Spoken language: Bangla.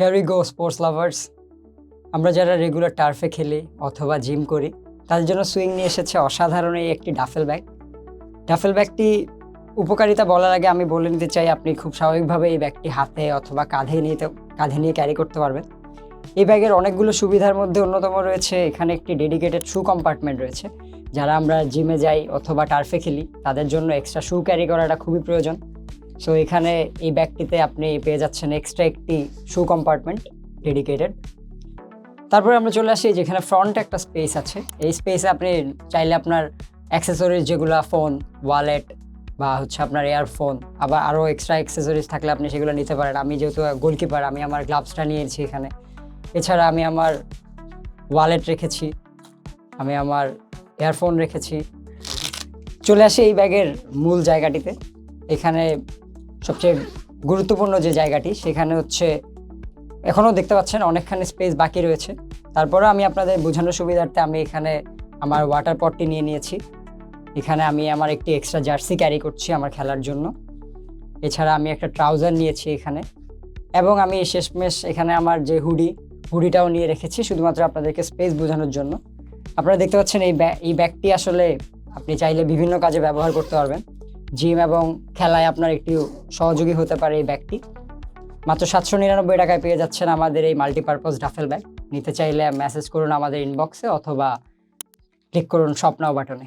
Here we go sports lovers আমরা যারা রেগুলার টার্ফে খেলি অথবা জিম করি, তাদের জন্য সুইং নিয়ে এসেছে অসাধারণ এই একটি ডাফেল ব্যাগ ডাফেল ব্যাগটি উপকারিতা বলার আগে আমি বলে নিতে চাই, আপনি খুব স্বাভাবিকভাবে এই ব্যাগটি হাতে অথবা কাঁধে নিতে, কাঁধে নিয়ে ক্যারি করতে পারবেন। এই ব্যাগের অনেকগুলো সুবিধার মধ্যে অন্যতম রয়েছে, এখানে একটি ডেডিকেটেড শু কম্পার্টমেন্ট রয়েছে। যারা আমরা জিমে যাই অথবা টার্ফে খেলি, তাদের জন্য এক্সট্রা শু ক্যারি করাটা খুবই প্রয়োজন। সো এখানে এই ব্যাগটিতে আপনি পেয়ে যাচ্ছেন এক্সট্রা একটি শু কম্পার্টমেন্ট ডেডিকেটেড তারপরে আমরা চলে আসি, যেখানে ফ্রন্টে একটা স্পেস আছে। এই স্পেসে আপনি চাইলে আপনার অ্যাক্সেসরিজ যেগুলো ফোন ওয়ালেট বা হচ্ছে আপনার এয়ারফোন আবার আরও এক্সট্রা অ্যাক্সেসরিজ থাকলে আপনি সেগুলো নিতে পারেন। আমি যেহেতু গোলকিপার আমি আমার গ্লাভসটা নিয়েছি এখানে। এছাড়া আমি আমার ওয়ালেট রেখেছি, আমি আমার এয়ারফোন রেখেছি। চলে আসি এই ব্যাগের মূল জায়গাটিতে। এখানে সবচেয়ে গুরুত্বপূর্ণ যে জায়গাটি, সেখানে হচ্ছে এখনও দেখতে পাচ্ছেন অনেকখানি স্পেস বাকি রয়েছে। তারপরে আমি আপনাদের বোঝানোর সুবিধার্থে আমি এখানে আমার ওয়াটার পটটি নিয়ে নিয়েছি। এখানে আমি আমার একটি এক্সট্রা জার্সি ক্যারি করছি আমার খেলার জন্য। এছাড়া আমি একটা ট্রাউজার নিয়েছি এখানে। এবং আমি শেষমেশ এখানে আমার যে হুডি, হুডিটাও নিয়ে রেখেছি, শুধুমাত্র আপনাদেরকে স্পেস বোঝানোর জন্য। আপনারা দেখতে পাচ্ছেন এই এই ব্যাগটি আসলে আপনি চাইলে বিভিন্ন কাজে ব্যবহার করতে পারবেন। জিম এবং খেলায় আপনার একটি সহযোগী হতে পারে এই ব্যাগটি। মাত্র সাতশো নিরানব্বই টাকায় পেয়ে যাচ্ছেন আমাদের এই মাল্টিপারপাস ডাফেল ব্যাগ। নিতে চাইলে মেসেজ করুন আমাদের ইনবক্সে অথবা ক্লিক করুন স্বপ্নাও বাটনে।